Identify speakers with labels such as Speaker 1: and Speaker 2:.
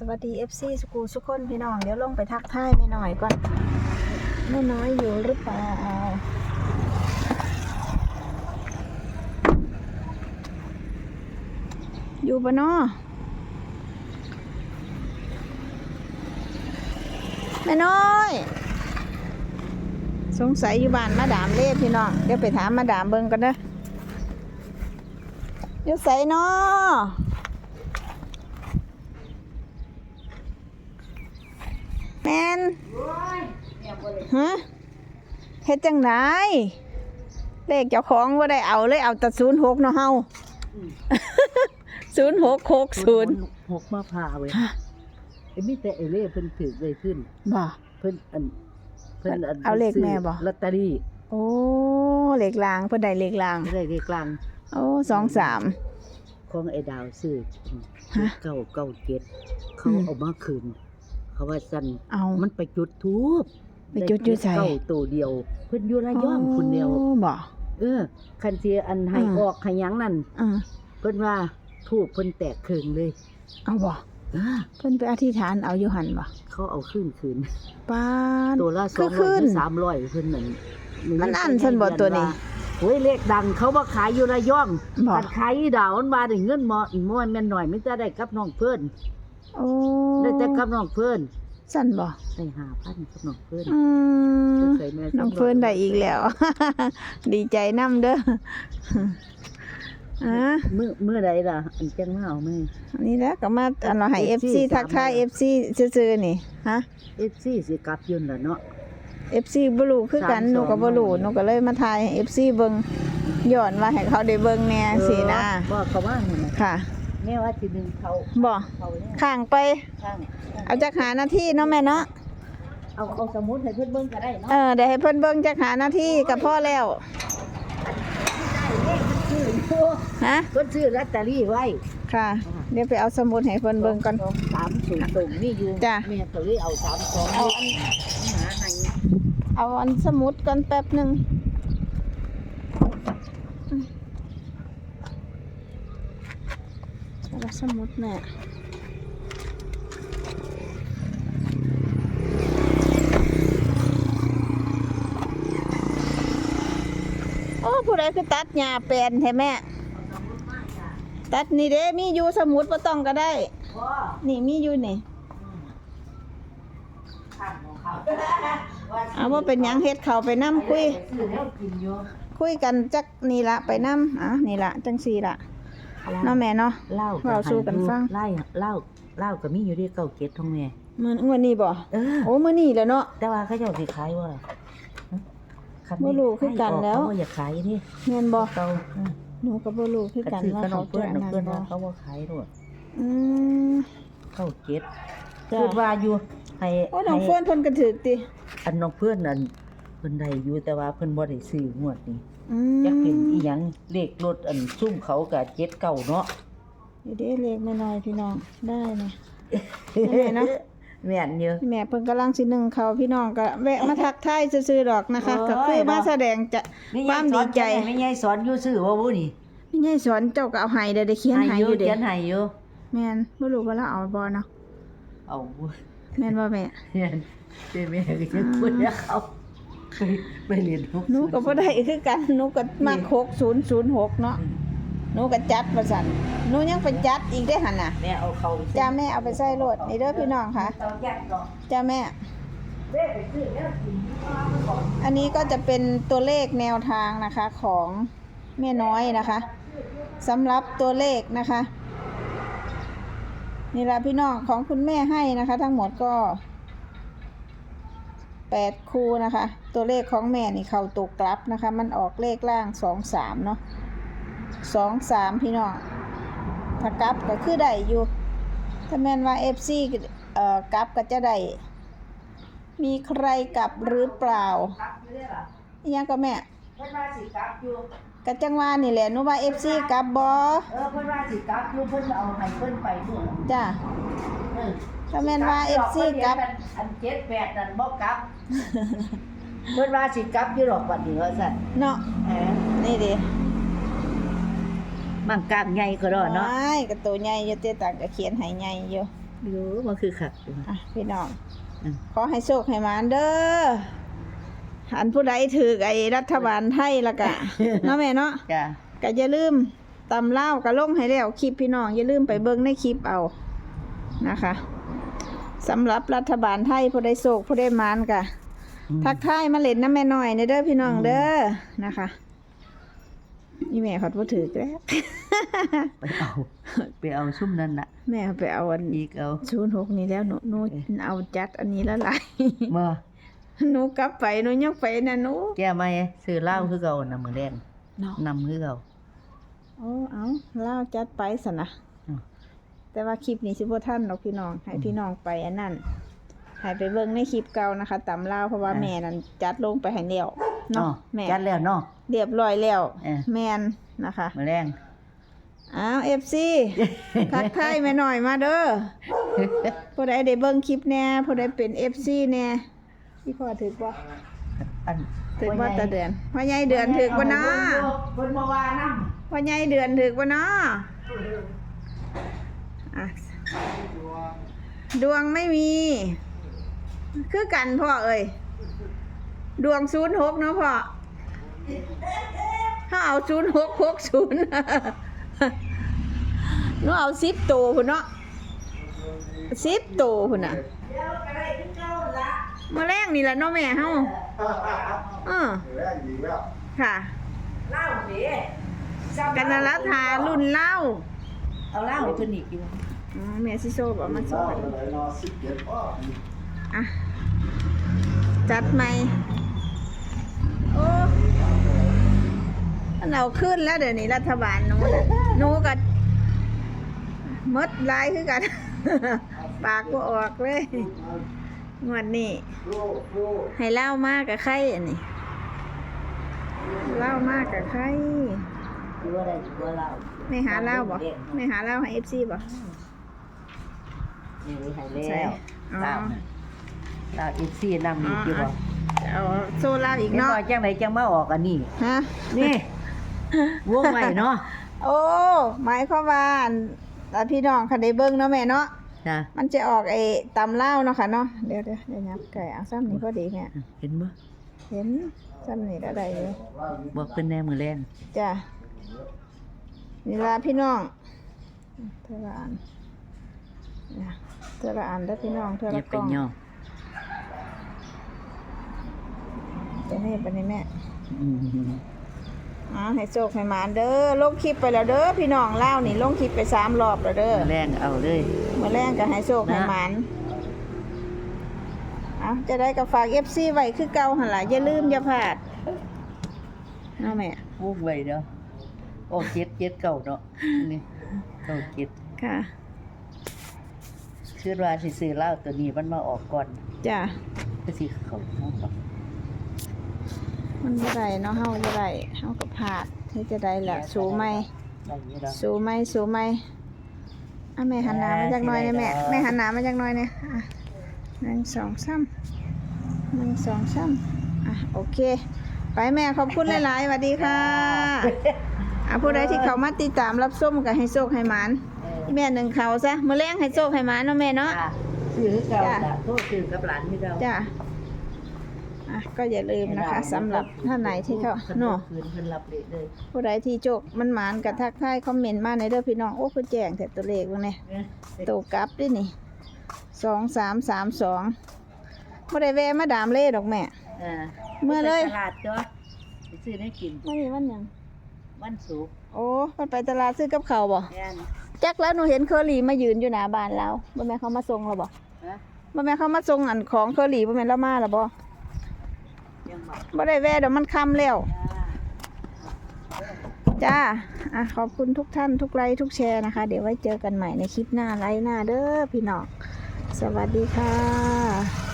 Speaker 1: สวัสดี FC สกูทุกคนพี่น้อง เดี๋ยวลงไปทักทายแม่หน่อยก่อนแม่น้อยอยู่หรือเปล่าอยู่ปะเนาะแม่น้อย สงสัยอยู่บ้านมาดามเล่พี่น้อง เดี๋ยวไปถามมาดามเบิงกันเด้ออยู่ใส่เนาะ แมนฮะเฮ็ดจังไดเลขเจ้าของว่าได้เอาเลยเอาแต่ศูนย์หกเนาะเฮาศูนย์หกหกศูนย์
Speaker 2: หกมาพาเว้ยไอ้มีแต่ไอ้เล่เพิ่นถือเลยขึ้น
Speaker 1: บ่
Speaker 2: เพิ่นอันเพิ่นอัน
Speaker 1: เอาเลขแม่บ่
Speaker 2: ซื้อลอตเตอรี่
Speaker 1: โอ้เลขลางเพิ่นได้เลขลาง
Speaker 2: ได้เลขกลาง
Speaker 1: โอ้สองสาม
Speaker 2: ของไอ้ดาวซื้อ
Speaker 1: ฮะ
Speaker 2: เก้าเก้าเจ็ดเขา
Speaker 1: อืม
Speaker 2: เอามาคืน เขาว่าสั่น
Speaker 1: เอา
Speaker 2: มันไปจุดทูบ
Speaker 1: ไปจุดอยู่ไส
Speaker 2: เก้าตัวเดียว เพิ่นอยู่ระยองคนเดียว
Speaker 1: โอ้บ่
Speaker 2: เออ คันสิอันให้
Speaker 1: อืม
Speaker 2: ออกให้หยังนั่น
Speaker 1: อ่า
Speaker 2: เพิ่นว่าทูบเพิ่นแตกครึ่งเลย
Speaker 1: เอาบ่
Speaker 2: เออ
Speaker 1: เพิ่นไปอธิษฐานเอาอยู่หันบ่
Speaker 2: เขาเอาขึ้นคืน
Speaker 1: ป้าน
Speaker 2: ตัวละส
Speaker 1: คือ
Speaker 2: องร้
Speaker 1: ขึ้
Speaker 2: อย
Speaker 1: น
Speaker 2: หรือสามร้อยเพิ่นนั่น
Speaker 1: มันอั้นเพิ่นบ่ตัวนี้
Speaker 2: โอ้ยเลขดังเขาว่าขายอยู่ระยอง
Speaker 1: บ่
Speaker 2: คันขายอีดาวมันมาได้เงินหมอม่วนแม่นหน่อยไม่จะได้กับน้องเพิ่น
Speaker 1: โอ้
Speaker 2: ได้แต่กับน้องเพิ่น
Speaker 1: สั่นบ่
Speaker 2: ได้5,000กับน้องเพิ่น
Speaker 1: อืม
Speaker 2: เคยแม่
Speaker 1: น้องเฟิร์นได้อีกแล้ว ดีใจน้ำเด้ออะ
Speaker 2: มื้อมื้อใดล่ะ อันจังมาเอาแม่
Speaker 1: นี่แหละก็มาอันเราให้
Speaker 2: FC
Speaker 1: FC ทักทาย
Speaker 2: สามร้อย
Speaker 1: FC ซื่อๆนี่ฮะ
Speaker 2: FC สิกลับอยืนล่ะเนาะ
Speaker 1: FC บ่รู้คือกัน
Speaker 2: สามสอง
Speaker 1: หนูก็บ่รู้หนูก็เลยมาถ่ายให้ FC เบิ่งย้อนว่าให้เขาได้เบิ่งแหน่สินะ
Speaker 2: เออบ่เขาว่านั่นน่ะ
Speaker 1: ค่ะ
Speaker 2: แม่ว่าสิดึงเขา
Speaker 1: บ่
Speaker 2: เขาเนี่ย
Speaker 1: ข้างไป
Speaker 2: ข้าง
Speaker 1: เอาจักหาหน้าที่เนาะแม่เนาะ
Speaker 2: เอาเอาสมุดให้เพิ่นเบิ่งก็ได้เนาะ
Speaker 1: เออเดี๋ยวให้เพิ่นเบิ่งจักหาหน้าที่ก็พอแล้ว
Speaker 2: ซื้ออยู่
Speaker 1: ฮะ
Speaker 2: เพิ่นซื้อลอตเตอรี่ไว้
Speaker 1: ค่ะ เดี๋ยวไปเอาสมุดให้เพิ่นเบิ่งก่อน
Speaker 2: สสามศูนย์ตรงนี่อยู่
Speaker 1: จ้ะ
Speaker 2: แม่ก็เลยเอาสามสอง
Speaker 1: เอาอัน
Speaker 2: หาให้
Speaker 1: เอาอันสมุดกันแป๊บหนึ่งเอา สมุดแม่โอ้ผู้ใดคือตัดหญ้าแปลนแท้แม่ตัดนี่เด้มีอยู่สมุดบ่ต้องก็ได้ นี่มีอยู่นี่
Speaker 2: เอา
Speaker 1: ว่าเป็นยังเฮ็ดเขาไปน้ำคุ
Speaker 2: ย
Speaker 1: คุยกันจักนี่ละไปน้ำอะนี่ละจังสี่ละ เนาะแม่เนาะ
Speaker 2: เหล้า
Speaker 1: เว้าสู่กันฟัง
Speaker 2: เหล้าเหล้าเหล้าก็มีอยู่ที่เก้าเก็ดท้องแม่
Speaker 1: มื้องวดนี้บ่
Speaker 2: เออ
Speaker 1: โอ้มื้อนี้แหล้วเนาะ
Speaker 2: แต่ว่าเขาเจ้าสิขายว่าคัน
Speaker 1: บ่รู้คือกันแล้ว
Speaker 2: เขาบ่อยากขายนี่
Speaker 1: แม่นบ่
Speaker 2: เก่าเออ
Speaker 1: หนูก็บ่รู้คือ
Speaker 2: กั
Speaker 1: กัน
Speaker 2: ซื้อ
Speaker 1: ว่า
Speaker 2: ขน
Speaker 1: เขา
Speaker 2: มเพื่
Speaker 1: จะ
Speaker 2: อน
Speaker 1: อัน
Speaker 2: น
Speaker 1: นั้น
Speaker 2: เพื่อน
Speaker 1: บ่
Speaker 2: ว่าเขาบ่ขายด้วย
Speaker 1: อืม
Speaker 2: เก้าเก็ด
Speaker 1: จ้ะ
Speaker 2: คิดว่าอยู่ให้
Speaker 1: โอ้น้อง
Speaker 2: ให้
Speaker 1: เฟิร์นเพิ่นก็ถูกติ
Speaker 2: อันน้องเพื่อนนั่นเพิ่นได้อยู่แต่ว่าเพิ่นบ่ได้ซื้องวดนี้
Speaker 1: อื
Speaker 2: จักเป็น
Speaker 1: ม
Speaker 2: อีหยังเลขรถอันซุ่มเขาก็เจ็ดเก่าเนาะ
Speaker 1: อยู่เด้เล็กน้อยๆพี่น้องได้นะ แม่นะ
Speaker 2: แม่นเยอะ
Speaker 1: แม่เพิ่นกำลังสินึ่งเขาวพี่น้องก็แวะมาทักทายซื่อๆดอกนะคะ
Speaker 2: โอ้ย
Speaker 1: ก็คือมาแสดงจะความดีใจ
Speaker 2: ไม่ใช่สอนอยู่ซื่อว่าบ่นี่
Speaker 1: พี่ใหญ่สอนเจ้าก็เอาให้ได้ได้เขียนให้อยู่เด้
Speaker 2: เขียนให้อยู่
Speaker 1: แม่นบ่รู้ว่าเราเอาบ่เนาะ
Speaker 2: เอา
Speaker 1: แม่นบ่แม่
Speaker 2: เขียนเจ้แม่ก็จะพูดแล้วเขาเคย ไปเรียนทุก
Speaker 1: หนูก็บ่ได้คือกันหนูก็มัก6006เนาะหนูก็จัดว่าซั่นหนูยังไปจัดอีกได้หั่นน่ะ
Speaker 2: แม่เอาเขา
Speaker 1: จ้าแม่เอาไปใส่รถนี่เด้อพี่น้องค่ะ
Speaker 2: เอาแยกก่อน
Speaker 1: จ้าแม่
Speaker 2: เด้ไปซื้อแล้วกิน
Speaker 1: อันนี้ก็จะเป็นตัวเลขแนวทางนะคะของแม่น้อยนะคะสำหรับตัวเลขนะคะนี่ละพี่น้องของคุณแม่ให้นะคะ ทั้งหมดก็ แปดคู่นะคะ ตัวเลขของแม่นี่เข้าตกกลับนะคะ มันออกเลขล่างสองสามเนาะสองสามพี่น้องถ้ากลับก็คือได้อยู่ ถ้าแม่นว่าเอฟซีเอ่อกลับก็จะได้ มีใครกลับหรือเปล่า
Speaker 2: กลับอยู่ได้ล่ะ
Speaker 1: อิหยังก็แม่
Speaker 2: เพิ่นว่าสิกลับอยู่
Speaker 1: กะจังว่านี่แหละหนูว่าเอฟซีกลับบ่
Speaker 2: เออเพิ่นว่าสิกลับอยู่เพิ่นเอาให้เพิ่นไปนู่นล่ะ
Speaker 1: จ้า
Speaker 2: เออ
Speaker 1: ถ้าแม่นว่าเอฟซีกลับ
Speaker 2: อันเจ็ดแปดนั่นบ่กลับ เพิ่นว่าสิกลับอยู่หรอกบัดนี้ว่าซั่น
Speaker 1: เนาะ
Speaker 2: เออ
Speaker 1: นี่ดิ
Speaker 2: บางกลางใหญ่ก็ดอเนาะ
Speaker 1: ไม่กระตัวใหญ่อยู่เตตังก็เขียนให้ใหญ่อยู่
Speaker 2: อยู่มันคือขัดอยู่
Speaker 1: อะพี่น้อง
Speaker 2: อืม
Speaker 1: ขอให้โชคให้หมานเด้ออันผู้ใดถือไอ้รัฐบาลไทยละกะ เนาะแม่เนาะ
Speaker 2: จ้ะ
Speaker 1: ก็อย่าลืมตำเล่าวก็ลงให้แล้วคลิปพี่น้องอย่าลืมไปเบิ่งในคลิปเอานะคะ สำหรับรัฐบาลไทยผู้ใดโศกผู้ใดหมานกะ
Speaker 2: อืม
Speaker 1: ทักทายมาเล่นน้ำแม่น้อยในเด้อพี่น้องเด้อนะคะนี่แม่ขอดบ่ถือแล้ว
Speaker 2: ไปเอา ไปเอาซุ่มนั่นน่ะ
Speaker 1: แม่ไปเอาอัน
Speaker 2: อีกเอา
Speaker 1: ศูนย์หกนี่แล้วหนูหนูเอาจัดอันนี้ละลาย
Speaker 2: บ่
Speaker 1: หนูกลับไปหนูยังไปนะหนู
Speaker 2: แก้ไหมซื้อเหล้าคือเก่าน่ะมื้อแรง
Speaker 1: เนาะ
Speaker 2: นำคือเก่า
Speaker 1: โอ้เอาเล่าวจัดไปสนะ
Speaker 2: อืม
Speaker 1: แต่ว่าคลิปนี้สิบ่ท่านดอกพี่น้อง ให้พี่น้องไปอันนั้นให้ไปเบิ่งในคลิปเก่านะคะตำเล่าวเพราะว่าแม่นั้นจัดลงไปให้แล้ว
Speaker 2: อ๋อ
Speaker 1: เนาะแม่
Speaker 2: จัดแล้วเนาะ
Speaker 1: เรียบร้อยแล้ว
Speaker 2: เออ
Speaker 1: แมนนะคะ
Speaker 2: มื้อแรง
Speaker 1: อ้าวเอฟซีทักทายแม่หน่อยมาเด้อผู้ใดได้เบิ่งคลิปแหน่ผู้ใดเป็นเอฟซีแหน่พี่พ่อถือบ่
Speaker 2: อัน
Speaker 1: ถือบ่ตาเดือนพ่อใหญ่เดือนถือบ่เนาะ
Speaker 2: เพิ่นมาว่านำ
Speaker 1: พ่อใหญ่เดือนถือบ่เนาะ อะดวงไม่มี คือกันพ่อเอ้ยดวงศูนย์หกเนาะพ่อถ้าเอาศูนย์หกหกศูนย์หนูเอาสิบตัวพุ่นเนาะสิบตัวพุ่นน่ะมาแรงนี่แหละเนาะแม่เฮาเออค่ะ
Speaker 2: เหล้าเด้
Speaker 1: กันนรัฐารุ่นเล่า
Speaker 2: เอาเหล้าให้เพิ่นอีกอยู่
Speaker 1: อ๋อแม่ซิโซบอกมาสอนอะ จัดไหมโอ้อันเอาขึ้นแล้วเดี๋ยวนี้รัฐบาลหนูน่ะหนูกับมดลายคือกัน ปากก็ออกเลยงวดนี้ ให้เล่ามากกับไข่อันนี้เล่ามากกับไข่
Speaker 2: อยู่ว่าได้อยู่ว่าเหล้า
Speaker 1: ไม่หาเล่าบ่ไม่หาเล่าให้เอฟซีบ่
Speaker 2: นี่ให้
Speaker 1: ใช่
Speaker 2: แล้ว
Speaker 1: อ๋อ
Speaker 2: เหล้าน่ะเหล้าอีกซี่นำอีกอยู่บ่
Speaker 1: เอาโซล่าอีก
Speaker 2: เห็น
Speaker 1: เนาะ
Speaker 2: ว่าจังไดจังมาออกอันนี้
Speaker 1: ฮะ
Speaker 2: นี่วงไว้เนาะ
Speaker 1: โอ้หมายความว่าอันอะพี่น้องคันได้เบิ่งเนาะแม่เนาะ
Speaker 2: จ้ะ
Speaker 1: มันจะออกไอ้ตำเล่าวเนาะค่ะเนาะเดี๋ยวเดี๋ยวเดี๋ยวนับไก่เอาซ้ำนี่พอดีแม่
Speaker 2: เห็นบ่
Speaker 1: เห็นซ้ำนี่ก็ได้อยู่
Speaker 2: บอกเพิ่นแน่มื้อแรง
Speaker 1: จ้ะ นี่ล่ะพี่น้องเทอละอันนะเทอละอันเด้อพี่น้องเทอ
Speaker 2: อ
Speaker 1: ละ
Speaker 2: ย่ากไป
Speaker 1: ล่อง
Speaker 2: ย่อ
Speaker 1: จะนี่ปะนี่แม่
Speaker 2: อืม
Speaker 1: อ่าให้โชคให้หมานเด้อลงคลิปไปแล้วเด้อพี่น้องเล่าวนี่ลงคลิปไปสามรอบแล้วเด้อ
Speaker 2: มื้อแรงเอาเลย
Speaker 1: เมื่อแรงก็ให้โชคให้หมานเอาจะได้กับฝากเอฟซีไว้คือเก่าหันล่ะอย่าลืมอย่าพลาดเอาแม่
Speaker 2: วงไว้เนาะ โอ้เจ็ดเจ็ดเก่าเนาะนี่เก่าเจ็ด
Speaker 1: ค่ะ
Speaker 2: คิดว่าสิซื้อเหล้าตัวนี้มันมาออกก่อน
Speaker 1: จ้ะ
Speaker 2: ก็สิเขาเอาก่อน
Speaker 1: มันบ่ได้เนาะเฮาจะได้เฮาก็พลาดที่จะได้แหละสู้ไหม
Speaker 2: ได้อยู่ดอก
Speaker 1: สู้ไหมสู้ไหมอะแม่หันหน้ามาจากหน้อยนะแม่แม่หันหน้ามาจากหน้อยเนี่ยอะหนึ่งสองสามหนึ่งสองสามอะโอเค ไปแม่ขอบคุณหลายๆสวัสดีค่ะ อะผู้ใดที่เขามาติดตามรับส้มก็ให้โชคให้หมาน
Speaker 2: เออ
Speaker 1: แม่หนึ่งเขาซะมื้อแรงให้โชคให้หมานเนาะแม่เนาะ
Speaker 2: จ้ะซื้อคือเก่า
Speaker 1: จ้ะ
Speaker 2: จ้ะโทษซื้อกับหลานที่เรา
Speaker 1: จ้ะอะก็อย่าลืมนะคะสำหรับท่านไหนที่เขา
Speaker 2: เนาะ
Speaker 1: เนาะ
Speaker 2: คืนเพิ่นรับเละเลย
Speaker 1: ผู้ใดที่โจกมันหมานกับทักทายคอมเมนต์มาในเด้อพี่น้อง โอ้คือแจ้งแต่ตัวเลขว่าไง
Speaker 2: เนี่ย
Speaker 1: โตกลับด้วยนี่สองสามสามสองบ่ได้แวะมาดามเล่ดอกแม่
Speaker 2: อ่า
Speaker 1: เมื่อเลย
Speaker 2: ไปตลาดจ้ะไปซื้อได้กิน
Speaker 1: วันนี้วันหยัง
Speaker 2: วันศุกร์
Speaker 1: โอ้มันไปตลาดซื้อกับเขาวบ่
Speaker 2: แม่น
Speaker 1: จักแล้วหนูเห็นเคอรี่มายืนอยู่หน้าบ้านเราบ่แม่นเขามาส่งเราบ่
Speaker 2: ฮะ
Speaker 1: บ่แม่นเขามาส่งอันของเคอรี่บ่แม่นเรามาแล้วบ่
Speaker 2: ยังบอก
Speaker 1: บ่ได้แวะเดี๋ยวมันค่ำแล้ว
Speaker 2: จ้า
Speaker 1: จ้าอะขอบคุณทุกท่านทุกไลค์ทุกแชร์นะคะ เดี๋ยวไว้เจอกันใหม่ในคลิปหน้าไลค์หน้าเด้อพี่น้อง สวัสดีค่ะ